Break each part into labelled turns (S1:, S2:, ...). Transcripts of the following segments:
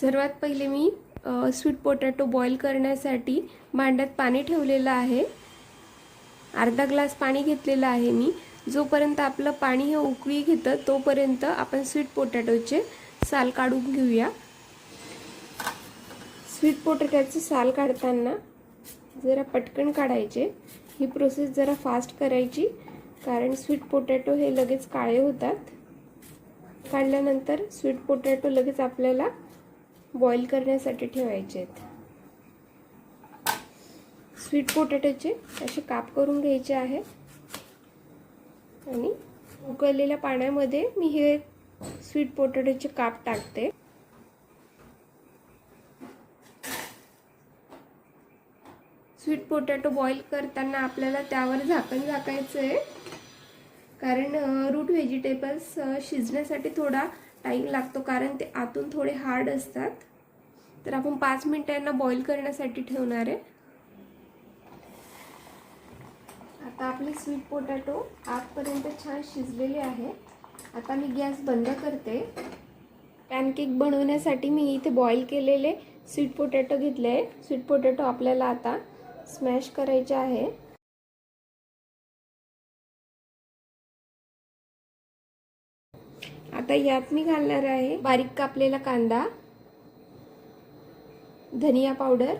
S1: सर्वात पहिले मी sweet potato boil करण्यासाठी भांड्यात पाणी ठेवलेलं आहे. अर्धा ग्लास पाणी घेतलेलं आहे मी. जोपर्यंत आपलं पाणी हे उकळी घेतं तोपर्यंत आपण स्वीट पोटॅटोचे साल काढून घेऊया. स्वीट पोटॅटोचे साल काढताना जरा पटकन काढायचे. ही प्रोसेस जरा फास्ट करायची कारण स्वीट पोटॅटो हे लगेच काळे होतात. काढल्यानंतर स्वीट पोटॅटो लगेच आपल्याला बॉईल करण्यासाठी ठेवायचे आहेत. स्वीट पोटॅटोचे असे काप करून घ्यायचे आहे. आणि उकळलेल्या पाण्यामध्ये मी हे स्वीट पोटॅटोचे काप टाकते. स्वीट पोटॅटो बॉईल करताना आपल्याला त्यावर झाकण झाकायचं आहे कारण रूट व्हेजिटेबल्स शिजण्यासाठी थोडा टाईम लागतो कारण ते आतून थोडे हार्ड असतात. तर आपण पाच मिनटांना बॉईल करण्यासाठी ठेवणार आहे. आता आपले स्वीट पोटॅटो आतपर्यंत छान शिजलेले आहे. आता मी गॅस बंद करते. पॅनकेक बनवण्यासाठी मी इथे बॉईल केलेले स्वीट पोटॅटो घेतले आहे. स्वीट पोटॅटो आपल्याला आता स्मॅश करायचे आहे. आता यात मी घालणार आहे बारीक कापलेला कांदा धनिया पावडर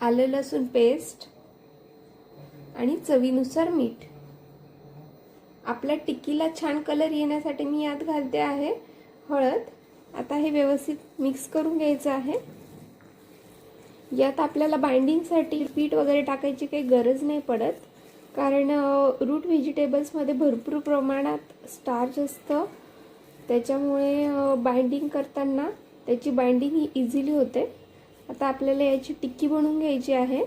S1: आलं लसूण पेस्ट आणि चवीनुसार मीठ. आपल्या टिक्कीला छान कलर येण्यासाठी मी यात घालते आहे हळद. आता हे व्यवस्थित मिक्स करून घ्यायचं आहे. यात आपल्याला बाइंडिंगसाठी पीठ वगैरे टाकायची काही गरज नाही पडत. कारण रूट व्हेजिटेबल्समध्ये भरपूर प्रमाणात स्टार्च असतं. त्याच्यामुळे बाइंडिंग करताना त्याची बाइंडिंग ही इझिली होते. आता आपल्याला याची टिक्की बनवून घ्यायची आहे.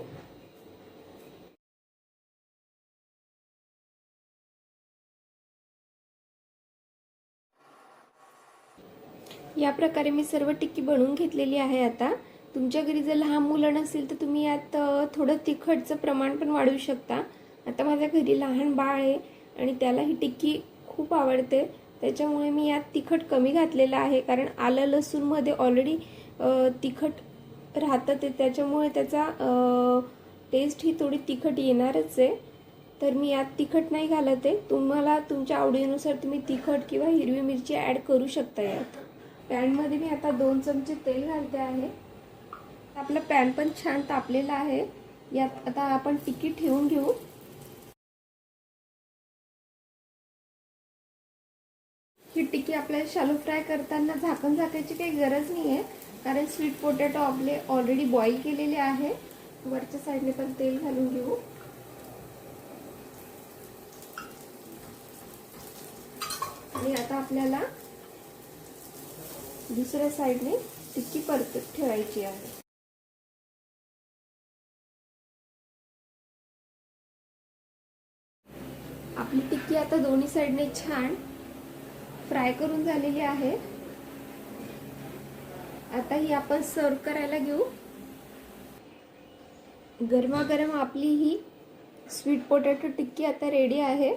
S1: या प्रकारे मी सर्व टिक्की बनवून घेतलेली आहे आता. तुमच्या घरी जर लहान मुलं नसेल तर तुम्ही यात थोडं तिखटचं प्रमाण पण वाढवू शकता. आता माझ्या घरी लहान बाळ आहे आणि त्याला ही टिक्की खूप आवडते. त्याच्यामुळे मी यात तिखट कमी घातलेलं आहे. कारण आलं लसूणमध्ये ऑलरेडी तिखट राहतं ते. त्याच्यामुळे त्याचा टेस्ट ही थोडी तिखट येणारच आहे. तर मी यात तिखट नाही घालत आहे. तुम्हाला तुमच्या आवडीनुसार तुम्ही तिखट किंवा हिरवी मिरची ॲड करू शकता यात. पॅनमध्ये मी आता दोन चमचे तेल घालते आहे. आपलं पॅन पण छान तापलेलं आहे. यात आता आपण टिकी ठेवून घेऊ. ही टिकी आपल्याला शालो फ्राय करताना झाकण झाकायची काही गरज नाही आहे कारण स्वीट पोटॅटो आपले ऑलरेडी बॉईल केलेले आहे. वरच्या साईडने पण तेल घालून घेऊ. आणि आता आपल्याला दुसऱ्या साईडने टिक्की परतत ठेवायची आहे. आपली टिक्की आता दोन्ही साईडने छान फ्राय करून झालेली आहे. आता ही आपण सर्व करायला घेऊ. गरमागरम आपली ही स्वीट पोटॅटो टिक्की आता रेडी आहे.